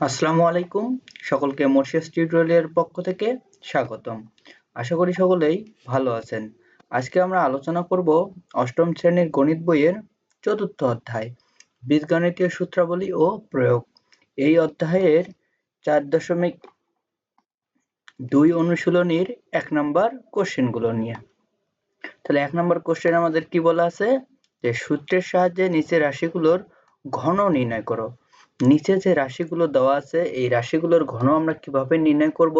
আসসালামু আলাইকুম। সকলকে মোর্শেস টিউটোরিয়ালের পক্ষ থেকে স্বাগতম। আশা করি সকলেই ভালো আছেন। আজকে আমরা আলোচনা করব অষ্টম শ্রেণির গণিত বইয়ের চতুর্থ অধ্যায়, বীজগণিতীয় সূত্রাবলী ও প্রয়োগ। এই অধ্যায়ের চার দশমিক দুই অনুশীলনীর এক নম্বর কোশ্চেনগুলো নিয়ে। তাহলে এক নম্বর কোশ্চেন আমাদের কি বলা আছে? যে সূত্রের সাহায্যে নিচের রাশিগুলোর ঘন নির্ণয় করো। নিচে যে রাশিগুলো দেওয়া আছে, এই রাশিগুলোর ঘন আমরা কীভাবে নির্ণয় করব?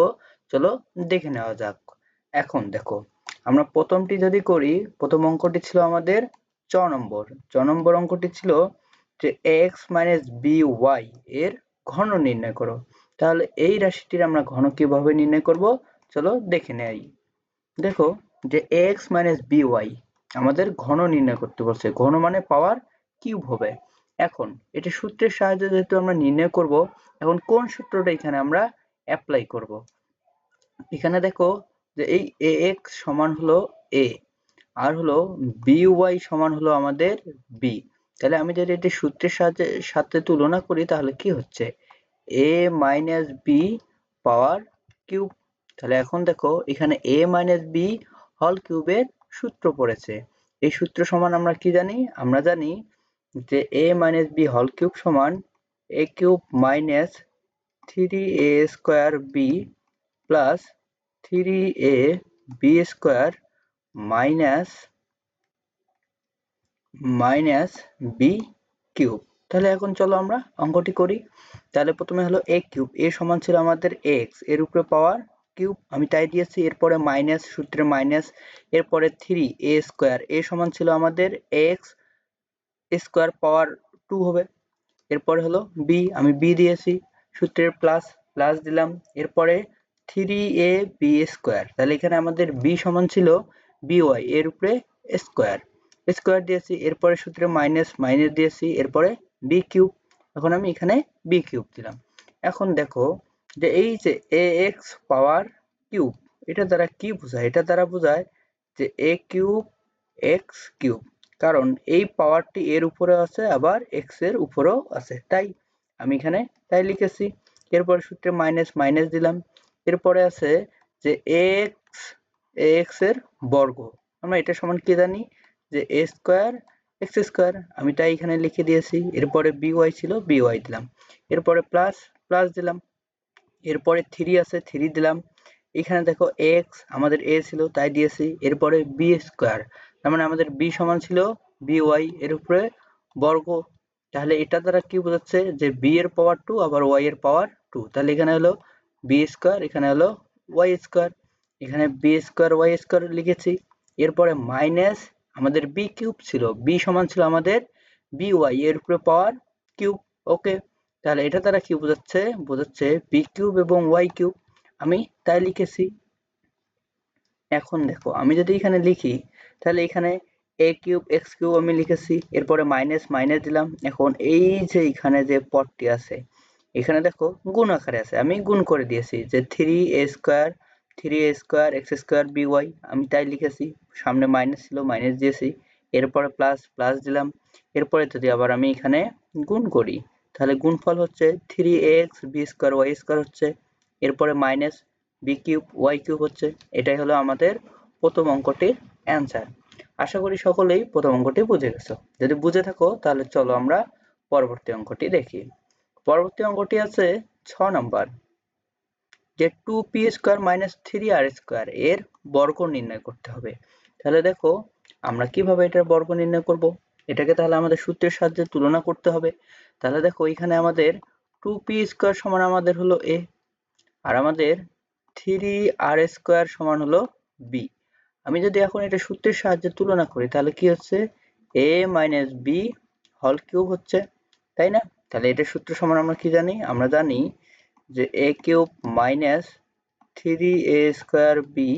চলো দেখে নেওয়া যাক। এখন দেখো, আমরা প্রথমটি যদি করি, প্রথম অঙ্কটি ছিল আমাদের চ নম্বর। চ নম্বর অঙ্কটি ছিল যে এক্স মাইনাস বি ওয়াই এর ঘন নির্ণয় করো। তাহলে এই রাশিটির আমরা ঘন কীভাবে নির্ণয় করব? চলো দেখে নেই। দেখো যে এক্স মাইনাস বি ওয়াই আমাদের ঘন নির্ণয় করতে বলছে। ঘন মানে পাওয়ার কিউব হবে। এখন। এটা সূত্রের সাহায্যে যেহেতু আমরা নির্ণয় করব, এখন কোন সূত্রটা এখানে আমরা অ্যাপ্লাই করব? এখানে দেখো যে এই এ এক্স সমান হলো এ আর হলো বি ওয়াই সমান হলো আমাদের বি তাহলে আমি যদি এটি সূত্রের সাহায্যে, সাথে তুলনা করি, তাহলে কি হচ্ছে? A minus B power cube তাহলে এখন দেখো, এখানে এ মাইনাস বি হল কিউবের সূত্র পড়েছে। এই সূত্র সমান আমরা কি জানি? আমরা জানি যে এ মাইনাস বি হল কিউব সমান A cube minus three A square B plus three A B square minus minus B cube. তাহলে এখন চলো আমরা অঙ্কটি করি। তাহলে প্রথমে হলো এ কিউব। এ সমান ছিল আমাদের এক্স। এর উপরে পাওয়ার কিউব। আমি তাই দিয়েছি। এরপরে মাইনাস সূত্রে মাইনাস। এরপরে থ্রি এ স্কোয়ার। এ সমান ছিল আমাদের এক্স। স্কোয়ার পাওয়ার টু হবে। এরপরে হলো বি আমি বি দিয়েছি, সূত্রের প্লাস প্লাস দিলাম। এরপরে থ্রি এ বি স্কোয়ার তাহলে এখানে আমাদের বি সমান ছিল বি এর উপরে স্কোয়ার স্কোয়ার দিয়েছি, এরপরে সূত্রে মাইনাস মাইনাস দিয়েছি, এরপরে বি কিউব এখন আমি এখানে বি কিউব দিলাম। এখন দেখো যে এই যে এ এক্স পাওয়ার কিউব এটা দ্বারা কি বোঝায়? এটা দ্বারা বোঝায় যে এ কিউব এক্স কিউব কারণ এই পাওয়ারটি এর উপরে আছে, আবার এক্সের উপরেও আছে। তাই আমি এখানে তাই লিখেছি। এরপরে সূত্রে মাইনাস মাইনাস দিলাম। এরপরে আছে যে এক্স এক্সের বর্গ। আমরা এটা সমান কি জানি? যে এ স্কোয়ার এক্স স্কোয়ার আমি তাই এখানে লিখে দিয়েছি। এরপরে বি ওয়াই ছিল বি ওয়াই দিলাম। এরপরে প্লাস প্লাস দিলাম। এরপরে থ্রি আছে থ্রি দিলাম। এখানে দেখো এক্স আমাদের এ ছিল, তাই দিয়েছি। এরপরে বি স্কোয়ার তার মানে আমাদের বি সমান ছিল বি ওয়াই এর উপরে বর্গ। তাহলে এটা দ্বারা কি বোঝাচ্ছে যে বি এর পাওয়ার টু আবার ওয়াই এর পাওয়ার টু তাহলে এখানে হলো বি স্কোয়ার এখানে হলো ওয়াই স্কোয়ার এখানে বি স্কোয়ার ওয়াই স্কোয়ার লিখেছি। এরপরে মাইনাস আমাদের বি কিউব ছিল। বি সমান ছিল আমাদের বি ওয়াই এর উপরে পাওয়ার কিউব ওকে তাহলে এটা দ্বারা কি বোঝাচ্ছে? বোঝাচ্ছে বি কিউব এবং ওয়াই কিউব আমি তাই লিখেছি। এখন দেখো, আমি যদি এখানে লিখি তাহলে এখানে এ কিউব এক্স কিউব আমি লিখেছি, এরপরে মাইনাস মাইনাস দিলাম। এখন এই যে এখানে যে পদটি আছে, এখানে দেখো গুণ আকারে আছে। আমি গুণ করে দিয়েছি যে three A square three A square X square আমি তাই লিখেছি। সামনে মাইনাস ছিল মাইনাস দিয়েছি। এরপরে প্লাস প্লাস দিলাম। এরপরে যদি আবার আমি এখানে গুণ করি, তাহলে গুণফল হচ্ছে three X B square Y square হচ্ছে। এরপরে minus B cube Y cube হচ্ছে। এটাই হলো আমাদের প্রথম অঙ্কটির অ্যান্সার আশা করি সকলেই প্রথম অঙ্কটি বুঝে গেছো। যদি বুঝে থাকো, তাহলে চলো আমরা পরবর্তী অঙ্কটি দেখি। পরবর্তী অঙ্কটি আছে ছ নম্বর। যে two P square minus three R square এর বর্গ নির্ণয় করতে হবে। তাহলে দেখো, আমরা কীভাবে এটার বর্গ নির্ণয় করব? এটাকে তাহলে আমাদের সূত্রের সাহায্যে তুলনা করতে হবে। তাহলে দেখো, এখানে আমাদের টু পি স্কোয়ার সমান আমাদের হলো এ আর আমাদের থ্রি আর স্কোয়ার সমান হলো বি আমি যদি এখন এটা সূত্রের সাহায্যে তুলনা করি, তাহলে কি হচ্ছে? এ মাইনাস বি হল কিউব হচ্ছে, তাই না? তাহলে এটা সূত্র সমান আমরা কি জানি? আমরা জানি যে A cube minus three A square B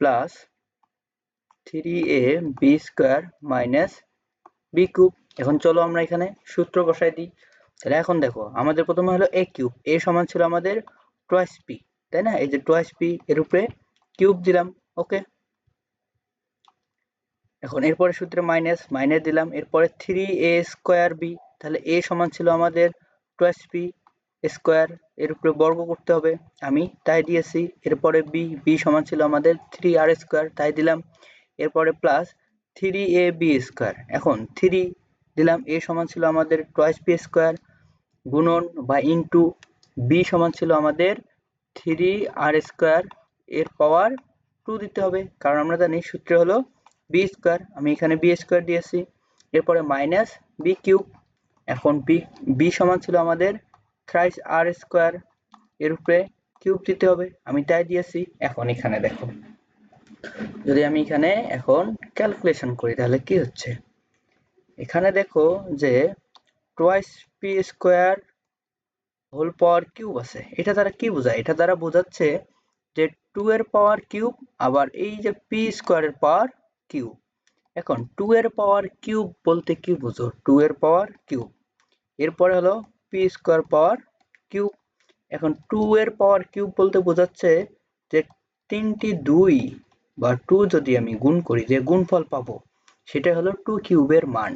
plus three A B square minus B cube এখন চলো আমরা এখানে সূত্র বসাই দিই। তাহলে এখন দেখো, আমাদের প্রথমে হলো এ কিউব এ সমান ছিল আমাদের টোয়াইস পি তাই না? এই যে টোয়াইস পি এর উপরে কিউব দিলাম ওকে এখন এরপরে সূত্রে মাইনাস মাইনাস দিলাম, এরপরে থ্রি এ স্কোয়ার বি তাহলে এ সমান ছিল আমাদের টোয়াইস বি স্কোয়ার এর উপরে বর্গ করতে হবে, আমি তাই দিয়েছি, এরপরে বি বি সমান ছিল আমাদের থ্রি আর স্কোয়ার তাই দিলাম, এরপরে plus three A B square এখন থ্রি দিলাম এ সমান ছিল আমাদের টোয়াইস বি স্কোয়ার গুণন বা ইন্টু বি সমান ছিল আমাদের থ্রি আর স্কোয়ার এর পাওয়ার টু দিতে হবে। কারণ আমরা জানি সূত্র হলো বি স্কোয়ার আমি এখানে বি স্কোয়ার দিয়েছি। এরপরে মাইনাস বি কিউব এখন বি বি সমান ছিল আমাদের থ্রাইস আর স্কোয়ার এর উপরে কিউব দিতে হবে। আমি তাই দিয়েছি। এখন এখানে দেখো। যদি আমি এখানে এখন ক্যালকুলেশন করি, তাহলে কি হচ্ছে? এখানে দেখো যে twice P square whole power cube আছে। এটা দ্বারা কি বোঝায়? এটা দ্বারা বোঝাচ্ছে যে টু এর পাওয়ার কিউব আবার এই যে পি স্কোয়ারের পাওয়ার কিউব এখন টু এর পাওয়ার কিউব বলতে কি বুঝো? টু এর পাওয়ার কিউব এরপরে হলো পি স্কোয়ার পাওয়ার কিউব এখন টু এর পাওয়ার কিউব বলতে বোঝাচ্ছে যে তিনটি দুই বা টু যদি আমি গুণ করি, যে গুণফল পাবো, সেটা হলো টু কিউবের মান।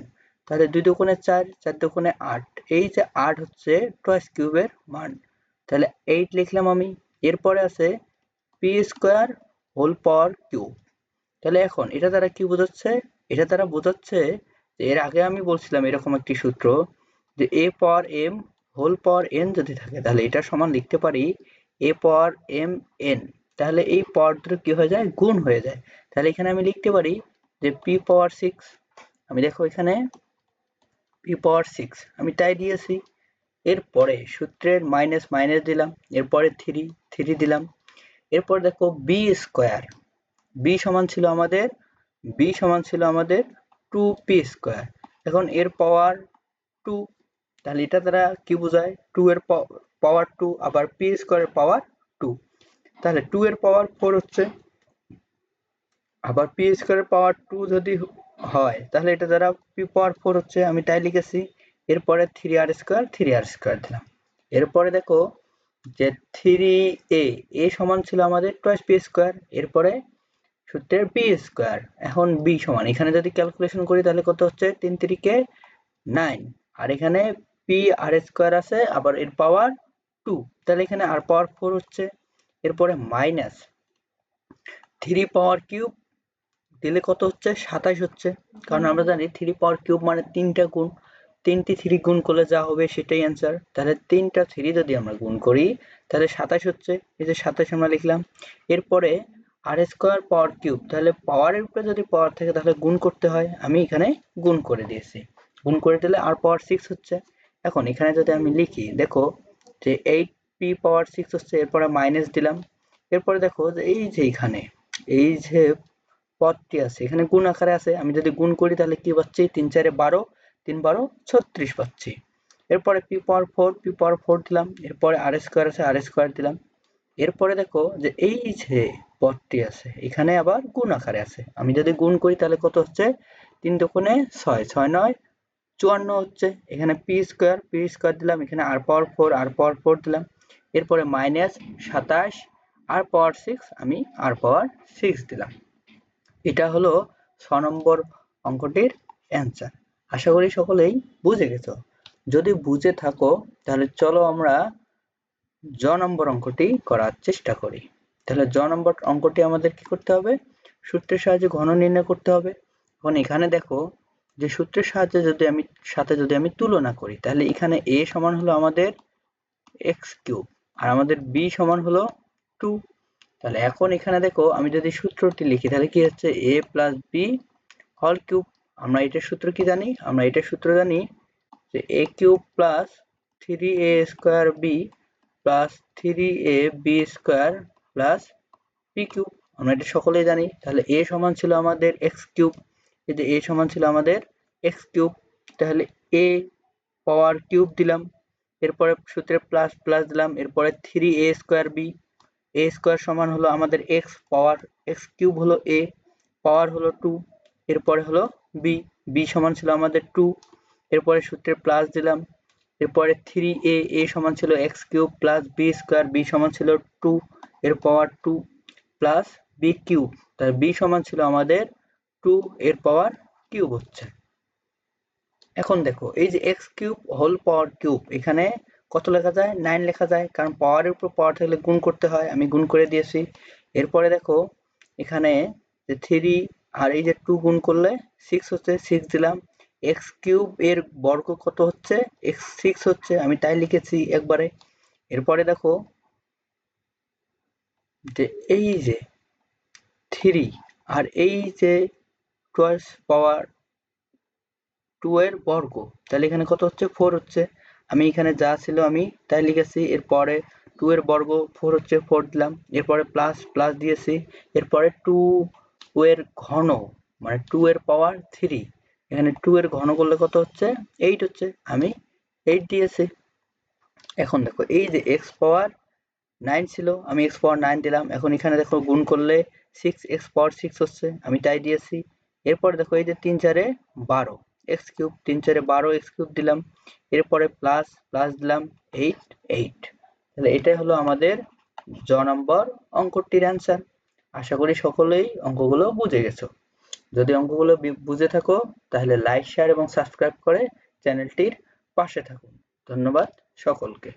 তাহলে দুই দোকানে চার চার দোকানে আট, এই যে আট হচ্ছে টয়েস কিউবের মান। তাহলে এইট লিখলাম আমি। এরপরে আছে P square whole power cube তাহলে এখন এটা দ্বারা কি বোঝাচ্ছে? এটা দ্বারা বোঝাচ্ছে যে এর আগে আমি বলছিলাম এরকম একটি সূত্র যে A power M whole power N যদি থাকে, তাহলে এটা সমান লিখতে পারি এ পাওয়ার এম এন তাহলে এই পাওয়ার দুটো কি হয়ে যায়? গুণ হয়ে যায়। তাহলে এখানে আমি লিখতে পারি যে পি পাওয়ার সিক্স আমি দেখো এখানে পি পাওয়ার সিক্স আমি তাই দিয়েছি। এরপরে সূত্রের মাইনাস মাইনাস দিলাম, এরপরে থ্রি থ্রি দিলাম। এরপর দেখো বি স্কোয়ার বি সমান ছিল আমাদের বি সমান ছিল আমাদের টু পি স্কোয়ার এখন এর পাওয়ার টু তাহলে এটা দ্বারা কি বোঝায়? টু এর পাওয়ার টু আবার পি স্কোয়ারের পাওয়ার টু তাহলে টু এর পাওয়ার ফোর হচ্ছে। আবার পি স্কোয়ারের পাওয়ার টু যদি হয়, তাহলে এটা দ্বারা পি পাওয়ার ফোর হচ্ছে, আমি তাই লিখেছি। এরপরে three R square three R square দিলাম। এরপরে দেখো যে থ্রি এ এ সমান ছিল আমাদের টোয়াইস পি স্কোয়ার এরপরে সূত্রের পি স্কোয়ার এখন বি সমান। এখানে যদি ক্যালকুলেশন করি তাহলে কত হচ্ছে? তিন তিরিকে নাইন আর এখানে পি আর স্কোয়ার আছে, আবার এর পাওয়ার টু তাহলে এখানে আর পাওয়ার ফোর হচ্ছে, এরপরে মাইনাস থ্রি পাওয়ার কিউব দিলে কত হচ্ছে? সাতাশ হচ্ছে। কারণ আমরা জানি থ্রি পাওয়ার কিউব মানে তিনটা গুণ। তিনটি থ্রি গুণ করলে যা হবে সেটাই অ্যান্সার তাহলে তিনটা থ্রি যদি আমরা গুণ করি, তাহলে সাতাশ হচ্ছে। এই যে সাতাশ আমরা লিখলাম। এরপরে আর স্কোয়ার পাওয়ার কিউব তাহলে পাওয়ারের উপরে যদি পাওয়ার থাকে, তাহলে গুণ করতে হয়। আমি এখানে গুণ করে দিয়েছি। গুণ করে দিলে আর পাওয়ার সিক্স হচ্ছে। এখন এখানে যদি আমি লিখি, দেখো যে এইট পি পাওয়ার সিক্স হচ্ছে, এরপরে মাইনাস দিলাম। এরপরে দেখো যে এই যে এখানে, এই যে পদটি আছে, এখানে গুণ আকারে আছে। আমি যদি গুণ করি, তাহলে কি পাচ্ছি তিন চারে বারো। তিন বারো, ছত্রিশ পাচ্ছি। এরপরে P power four, P power four দিলাম, এরপরে আর স্কোয়ার আছে, আর স্কোয়ার দিলাম। এরপরে দেখো যে এই যে পদটি আছে, এখানে আবার গুণ আকারে আছে। আমি যদি গুণ করি তাহলে কত হচ্ছে? তিন দোকানে ছয় ছয় নয়, চুয়ান্ন হচ্ছে। এখানে পি স্কোয়ার পি স্কোয়ার দিলাম, এখানে আর পাওয়ার ফোর, আর পাওয়ার ফোর দিলাম। এরপরে মাইনাস সাতাশ, আর পাওয়ার সিক্স, আমি আর পাওয়ার সিক্স দিলাম। এটা হলো ছ নম্বর অঙ্কটির অ্যান্সার। আশা করি সকলেই বুঝে গেছো। যদি বুঝে থাকো, তাহলে চলো আমরা জ নম্বর অঙ্কটি করার চেষ্টা করি। তাহলে জ নম্বর অঙ্কটি আমাদের কি করতে হবে? সূত্রের সাহায্যে ঘন নির্ণয় করতে হবে। এখন এখানে দেখো যে সূত্রের সাহায্যে যদি আমি, সাথে যদি আমি তুলনা করি, তাহলে এখানে এ সমান হলো আমাদের এক্স কিউব, আর আমাদের বি সমান হলো টু। তাহলে এখন এখানে দেখো আমি যদি সূত্রটি লিখি, তাহলে কি হচ্ছে? এ প্লাস বি হল কিউব আমরা এটার সূত্র কি জানি? আমরা এটার সূত্র জানি যে a cube plus three a square b plus three a b square plus p cube. আমরা এটা সকলেই জানি। তাহলে এ সমান ছিল আমাদের এক্স কিউব। এই যে এ সমান ছিল আমাদের এক্স কিউব, তাহলে এ পাওয়ার কিউব দিলাম। এরপরে সূত্রে প্লাস প্লাস দিলাম। এরপরে three a square b a square সমান হলো আমাদের এক্স পাওয়ার এক্স কিউব হলো এ পাওয়ার হলো টু এরপরে হলো বি বি সমান ছিল আমাদের টু এরপরে সূত্রে প্লাস দিলাম, এরপরে থ্রি এ এ সমান ছিল x cube plus b square b সমান ছিল টু এর power two plus b cube তার বি সমান ছিল আমাদের টু এর পাওয়ার কিউব হচ্ছে। এখন দেখো, এই যে x cube whole power cube এখানে কত লেখা যায়? নাইন লেখা যায়, কারণ পাওয়ারের উপর পাওয়ার থাকলে গুণ করতে হয়, আমি গুণ করে দিয়েছি। এরপরে দেখো, এখানে যে থ্রি আর এই যে টু গুণ করলে সিক্স হচ্ছে সিক্স দিলাম এক্স কিউব এর বর্গ কত হচ্ছে? এক্স সিক্স হচ্ছে, আমি তাই লিখেছি একবারে। এরপরে দেখো, যে এই যে থ্রি আর এই যে টুয়েলভ পাওয়ার টু এর বর্গ, তাহলে এখানে কত হচ্ছে? ফোর হচ্ছে। আমি এখানে যা ছিল আমি তাই লিখেছি, এরপরে টু এর বর্গ ফোর হচ্ছে ফোর দিলাম। এরপরে প্লাস প্লাস দিয়েছি। এরপরে টু এর ঘন মানে টু এর পাওয়ার থ্রি এখানে টু এর ঘন করলে কত হচ্ছে? এইট হচ্ছে। আমি এইট দিয়েছি। এখন দেখো, এই যে এক্স পাওয়ার নাইন ছিল, আমি এক্স পাওয়ার নাইন দিলাম। এখন এখানে দেখো, গুণ করলে সিক্স এক্স পাওয়ার সিক্স হচ্ছে, আমি তাই দিয়েছি। এরপরে দেখো, এই যে তিন চারে বারো এক্স কিউব তিন চারে বারো এক্স কিউব দিলাম। এরপরে প্লাস প্লাস দিলাম এইট এইট তাহলে এটাই হলো আমাদের জ নম্বর অঙ্কটির অ্যান্সার আশা করি সকলেই অঙ্কগুলো বুঝে গেছো। যদি অঙ্কগুলো বুঝে থাকো, তাহলে লাইক শেয়ার এবং সাবস্ক্রাইব করে চ্যানেলটির পাশে থাকুন। ধন্যবাদ সকলকে।